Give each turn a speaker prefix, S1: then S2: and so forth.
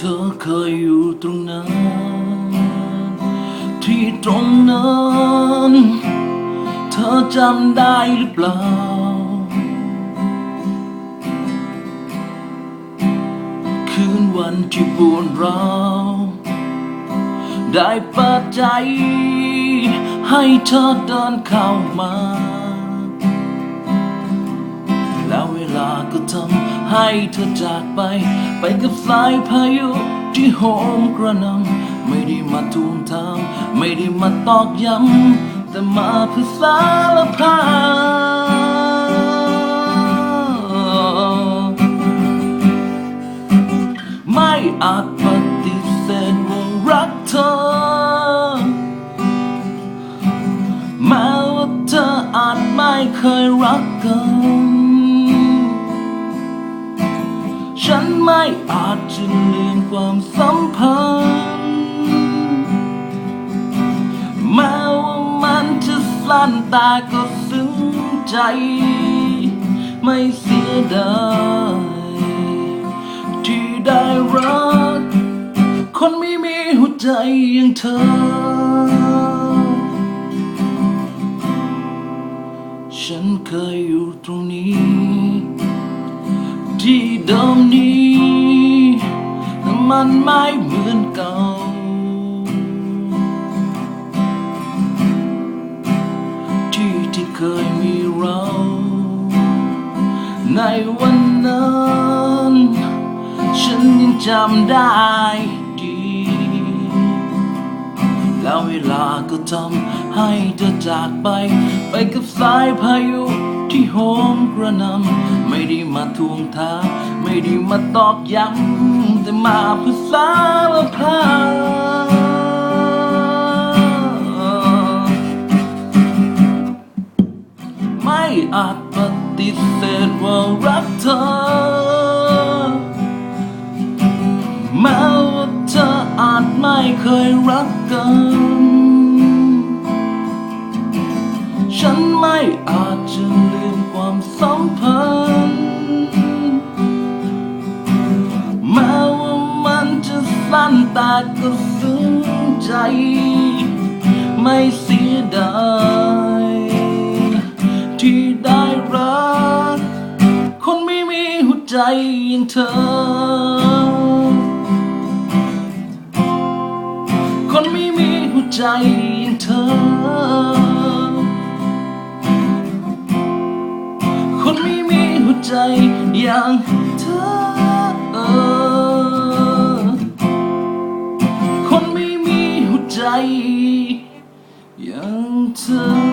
S1: ธอเคยอยู่ตรงนั้น ที่ตรงนั้น เธอจำได้หรือเปล่า คืนวันที่ปวดร้าได้เปิดใจ ให้เธอเดินเข้ามา ลาก็ทำให้เธอจากไป ไปกับสายพายุที่โหมกระหนำไม่ได้มาทวงถามไม่ได้มาตอกย้ำแต่มาเพื่อสารภาพไม่อาจปฏิเสธว่ารักเธอ แม้ว่าเธออาจไม่เคยรักกัน ฉันไม่อาจจะลืมความสัมพันธ์แม้ว่ามันจะสั้นต่ก็ซึ้งใจ ไม่เสียดายที่ได้รัก คนไม่มีหัวใจอย่างเธอ ฉันเคยอยู่ตรงนี้ ที่เดิมนี้มันไม่เหมือนเก่า ที่ที่เคยมีเรา ในวันนั้น ฉันยังจำได้ แล้วเวลาก็ทำให้เธอจากไป ไปกับสายพายุที่โหมกระหนำไม่ได้มาทวงถามไม่ได้มาตอกย้ำแต่มาเพื่อสารภาพไม่อาจปฏิเสธว่ารักเธอ เคยรักกัน ฉันไม่อาจจะลืมความสัมพันธ์แม้ว่ามันจะสั้นแต่ก็ซึ้งใจ ไม่เสียดายที่ได้รัก คนไม่มีหัวใจอย่างเธอ คนไม่มีหัวใจอย่างเธอ คนไม่มีหัวใจอย่างเธอ คนไม่มีหัวใจอย่างเธอ